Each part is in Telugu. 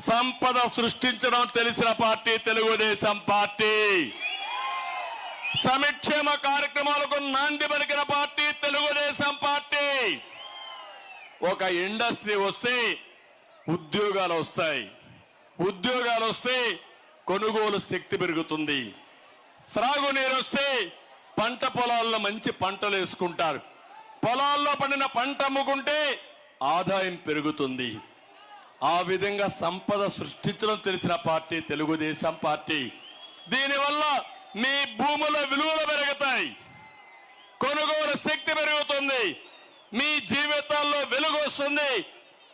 సంపద సృష్టించడం తెలిసిన పార్టీ తెలుగుదేశం పార్టీ. సంక్షేమ కార్యక్రమాలకు నాంది పలికిన పార్టీ తెలుగుదేశం పార్టీ. ఒక ఇండస్ట్రీ వస్తే ఉద్యోగాలు వస్తాయి. ఉద్యోగాలు వస్తే కొనుగోలు శక్తి పెరుగుతుంది. సాగునీరు వస్తే పంట పొలాల్లో మంచి పంటలు వేసుకుంటారు. పొలాల్లో పండిన పంట అమ్ముకుంటే ఆదాయం పెరుగుతుంది. ఆ విధంగా సంపద సృష్టించడం తెలిసిన పార్టీ తెలుగుదేశం పార్టీ. దీనివల్ల మీ భూముల విలువలు పెరుగుతాయి. కొనుగోలు శక్తి పెరుగుతుంది. మీ జీవితాల్లో వెలుగు వస్తుంది.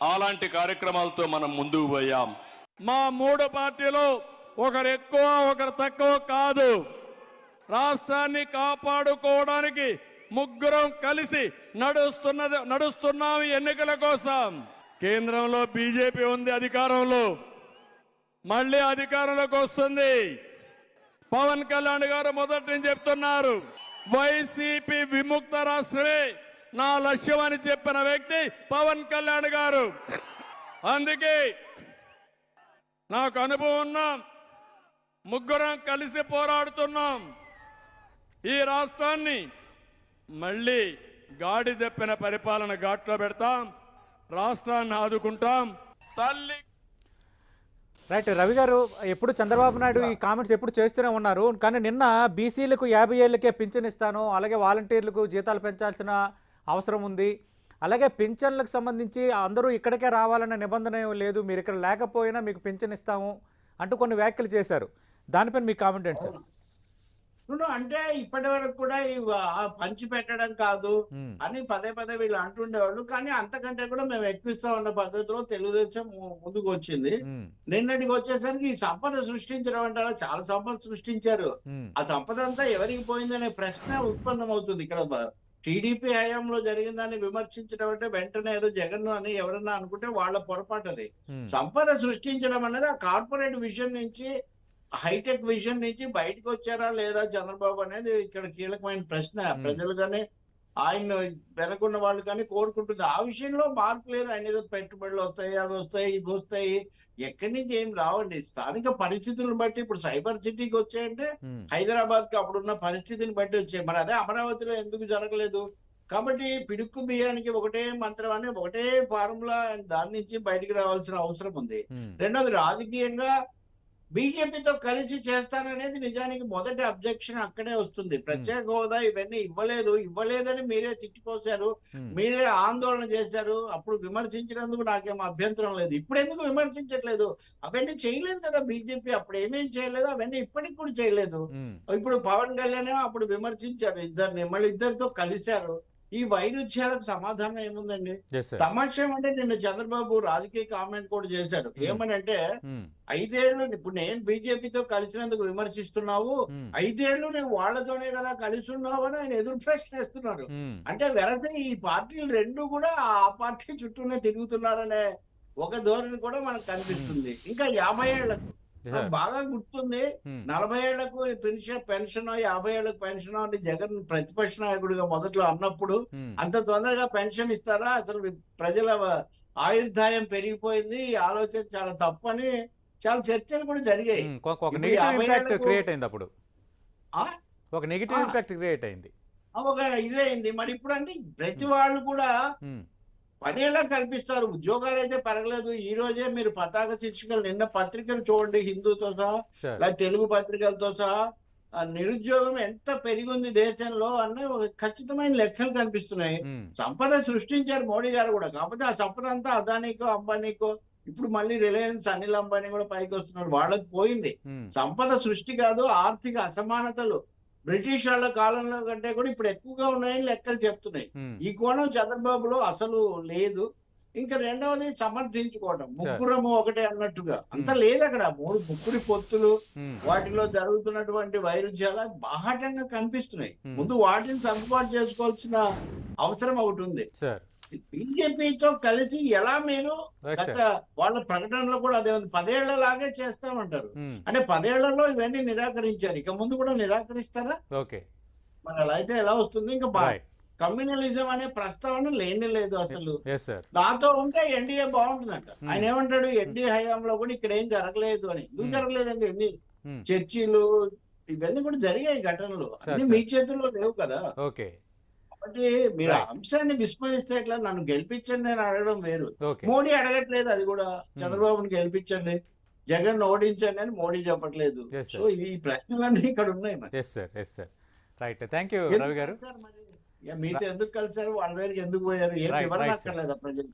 అలాంటి కార్యక్రమాలతో మనం ముందుకు పోయాం. మా మూడు పార్టీలు ఒకరు ఎక్కువ ఒకరు తక్కువ కాదు. రాష్ట్రాన్ని కాపాడుకోవడానికి ముగ్గురం కలిసి నడుస్తున్నది నడుస్తున్నాం ఎన్నికల కోసం. కేంద్రంలో బీజేపీ ఉంది అధికారంలో. మళ్ళీ అధికారంలోకి వస్తుంది. పవన్ కళ్యాణ్ గారు మొదటి నుంచి చెప్తున్నారు వైసీపీ విముక్త రాష్ట్రమే నా లక్ష్యం అని చెప్పిన వ్యక్తి పవన్ కళ్యాణ్ గారు. అందుకే నాకు అనుభవం ఉన్నాం ముగ్గురం కలిసి పోరాడుతున్నాం. ఈ రాష్ట్రాన్ని మళ్ళీ గాడి తెప్పిన పరిపాలన ఘాట్లో పెడతాం. రాష్ట్రాన్ని ఆదుకుంటాం. తల్లి రైట్ రవి గారు ఎప్పుడు చంద్రబాబు నాయుడు ఈ కామెంట్స్ ఎప్పుడు చేస్తూనే ఉన్నారు. కానీ నిన్న బీసీలకు యాభై ఏళ్ళకే పింఛన్ ఇస్తాను అలాగే వాలంటీర్లకు జీతాలు పెంచాల్సిన అవసరం ఉంది. అలాగే పింఛన్లకు సంబంధించి అందరూ ఇక్కడికే రావాలన్న నిబంధన ఏమీ లేదు. మీరు ఇక్కడ లేకపోయినా మీకు పింఛన్ ఇస్తాము అంటూ కొన్ని వ్యాఖ్యలు చేశారు. దానిపైన మీ కామెంట్ ఏంటి సార్? నువ్వు అంటే ఇప్పటి వరకు కూడా పంచి పెట్టడం కాదు. అని పదే పదే వీళ్ళు అంటుండేవాళ్ళు కానీ అంతకంటే కూడా మేము ఎక్కువ ఇస్తామన్న పద్ధతిలో తెలుగుదేశం ముందుకు వచ్చింది. నిన్నటికి వచ్చేసరికి ఈ సంపద సృష్టించడం అంటారా చాలా సంపద సృష్టించారు. ఆ సంపద అంతా ఎవరికి పోయిందనే ప్రశ్న ఉత్పన్నమవుతుంది ఇక్కడ టీడీపీ హయాంలో జరిగిన దాన్ని విమర్శించడం అంటే వెంటనే ఏదో జగన్ అని ఎవరన్నా అనుకుంటే వాళ్ళ పొరపాటు అది. సంపద సృష్టించడం అనేది ఆ కార్పొరేట్ విజన్ నుంచి హైటెక్ విజన్ నుంచి బయటకు వచ్చారా లేదా చంద్రబాబు అనేది ఇక్కడ కీలకమైన ప్రశ్న. ప్రజలు కానీ ఆయన వెనకున్న వాళ్ళు కానీ కోరుకుంటుంది. ఆ విషయంలో మార్పు లేదు. ఆయన ఏదో పెట్టుబడులు వస్తాయి అవి వస్తాయి ఇవి వస్తాయి. ఎక్కడి నుంచి ఏం రావండి? స్థానిక పరిస్థితులను బట్టి ఇప్పుడు సైబర్ సిటీకి వచ్చాయంటే. హైదరాబాద్కి అప్పుడున్న పరిస్థితిని బట్టి వచ్చాయి. మరి అదే అమరావతిలో ఎందుకు జరగలేదు? కాబట్టి పిడుక్కు బియ్యానికి ఒకటే మంత్రం అనే ఒకటే ఫార్ములా దాని నుంచి బయటికి రావాల్సిన అవసరం ఉంది. రెండోది రాజకీయంగా బీజేపీతో కలిసి చేస్తాననేది నిజానికి మొదటి అబ్జెక్షన్ అక్కడే వస్తుంది. ప్రత్యేక హోదా ఇవన్నీ ఇవ్వలేదు. ఇవ్వలేదని మీరే తిట్టిపోశారు. మీరే ఆందోళన చేశారు. అప్పుడు విమర్శించినందుకు నాకేం అభ్యంతరం లేదు. ఇప్పుడు ఎందుకు విమర్శించట్లేదు? అవన్నీ చేయలేదు కదా బీజేపీ. అప్పుడు ఏమేం చేయలేదు? అవన్నీ ఇప్పటికి కూడా చేయలేదు. ఇప్పుడు పవన్ కళ్యాణ్ ఏమో అప్పుడు విమర్శించారు. ఇద్దరిని మళ్ళీ ఇద్దరితో కలిశారు. ఈ వైరుధ్యాలకు సమాధానం ఏముందండి. తమాషా అంటే నిన్న చంద్రబాబు రాజకీయ కామెంట్ కూడా చేశారు Hmm. ఏమనంటే మ్మ్. ఐదేళ్ళు ఇప్పుడు నేను బీజేపీతో కలిసినందుకు విమర్శిస్తున్నావు మ్మ్. ఐదేళ్ళు నువ్వు వాళ్ళతోనే కదా కలిసి ఉన్నావు అని ఆయన ఎదురు ప్రశ్నిస్తున్నారు. అంటే వెరస ఈ పార్టీలు రెండు కూడా ఆ పార్టీ చుట్టూనే తిరుగుతున్నారనే ఒక ధోరణి కూడా మనకు కనిపిస్తుంది ఇంకా యాభై ఏళ్ళకు. బాగా గుర్తుంది మ్మ్. నలభై ఏళ్ళకు పెన్షన్ పెన్షన్ యాభై ఏళ్ళకు పెన్షన్ అని జగన్ ప్రతిపక్ష నాయకుడిగా మొదట్లో అన్నప్పుడు మ్మ్. అంత తొందరగా పెన్షన్ ఇస్తారా అసలు ప్రజల ఆయుర్దాయం పెరిగిపోయింది ఈ ఆలోచన చాలా తప్పని చాలా చర్చలు కూడా జరిగాయి ఏళ్ళకు- క్రియేట్ అయింది అప్పుడు? ఒక నెగిటివ్. ఇంపాక్ట్ క్రియేట్ అయింది ఒక ఇదే అయింది మరి ఇప్పుడు అంటే ప్రతి వాళ్ళు కూడా. పనేలా కల్పిస్తారు ఉద్యోగాలు అయితే పెరగలేదు. ఈ రోజే మీరు పతాక శీర్షికలు నిన్న పత్రికలు చూడండి హిందూతో సహా లేదా తెలుగు పత్రికలతో సహా. నిరుద్యోగం ఎంత పెరిగింది దేశంలో అన్న ఒక ఖచ్చితమైన లెక్కలు కనిపిస్తున్నాయి. సంపద సృష్టించారు మోడీ గారు కూడా. కాకపోతే ఆ సంపద అంతా అదానికో అంబానీకో ఇప్పుడు మళ్ళీ రిలయన్స్ అనిల్ అంబానీ కూడా పైకి వస్తున్నారు. వాళ్ళకి పోయింది. సంపద సృష్టి కాదు ఆర్థిక అసమానతలు. బ్రిటిష్ వాళ్ళ కాలంలో కంటే కూడా ఇప్పుడు ఎక్కువగా ఉన్నాయని లెక్కలు చెప్తున్నాయి. ఈ కోణం చంద్రబాబులో అసలు లేదు. ఇంకా రెండవది సమర్థించుకోవడం ముగ్గురము ఒకటే అన్నట్టుగా. అంత లేదు అక్కడ. మూడు ముగ్గురి పొత్తులు. వాటిలో జరుగుతున్నటువంటి వైరుధ్యాలు బాహాటంగా కనిపిస్తున్నాయి. ముందు వాటిని సర్దుబాటు చేసుకోవాల్సిన అవసరం ఒకటి ఉంది. బీజేపీతో కలిసి ఎలా మీరు గత వాళ్ళ ప్రకటనలో కూడా అదే పదేళ్ళ లాగే చేస్తామంటారు. మ్మ్. అంటే పదేళ్ళలో ఇవన్నీ నిరాకరించారు. ఇక ముందు కూడా నిరాకరిస్తారా? ఓకే. మరి అలా అయితే ఎలా వస్తుంది? ఇంకా బా- రైట్ కమ్యూనలిజం అనే ప్రస్తావన లేని లేదు అసలు. నాతో ఉంటే ఎన్డీఏ బాగుంటుందంట. ఆయన ఏమంటాడు? ఎన్డీఏ హయాంలో కూడా ఇక్కడ ఏం జరగలేదు అని. ఎందుకు Hmm. జరగలేదండి ఎన్ని Hmm. చర్చిలు? ఇవన్నీ కూడా జరిగాయి ఘటనలు. అన్ని. మీ చేతుల్లో లేవు కదా. ఓకే. కాబట్టి మీరు. అంశాన్ని విస్మరిస్తే ఎట్లా నన్ను గెలిపించండి నేను అడగడం వేరు. మోడీ అడగట్లేదు అది కూడా చంద్రబాబుని గెలిపించండి జగన్ ఓడించండి అని మోడీ చెప్పట్లేదు. సో ఈ ప్రశ్నలన్నీ ఇక్కడ ఉన్నాయి మరి. రైట్ థ్యాంక్ యూ రవి గారు. మీతో ఎందుకు కలిసారు వాళ్ళ దగ్గరికి ఎందుకు పోయారు? ఏం వివరణ. అక్కర్లేదా ప్రజలు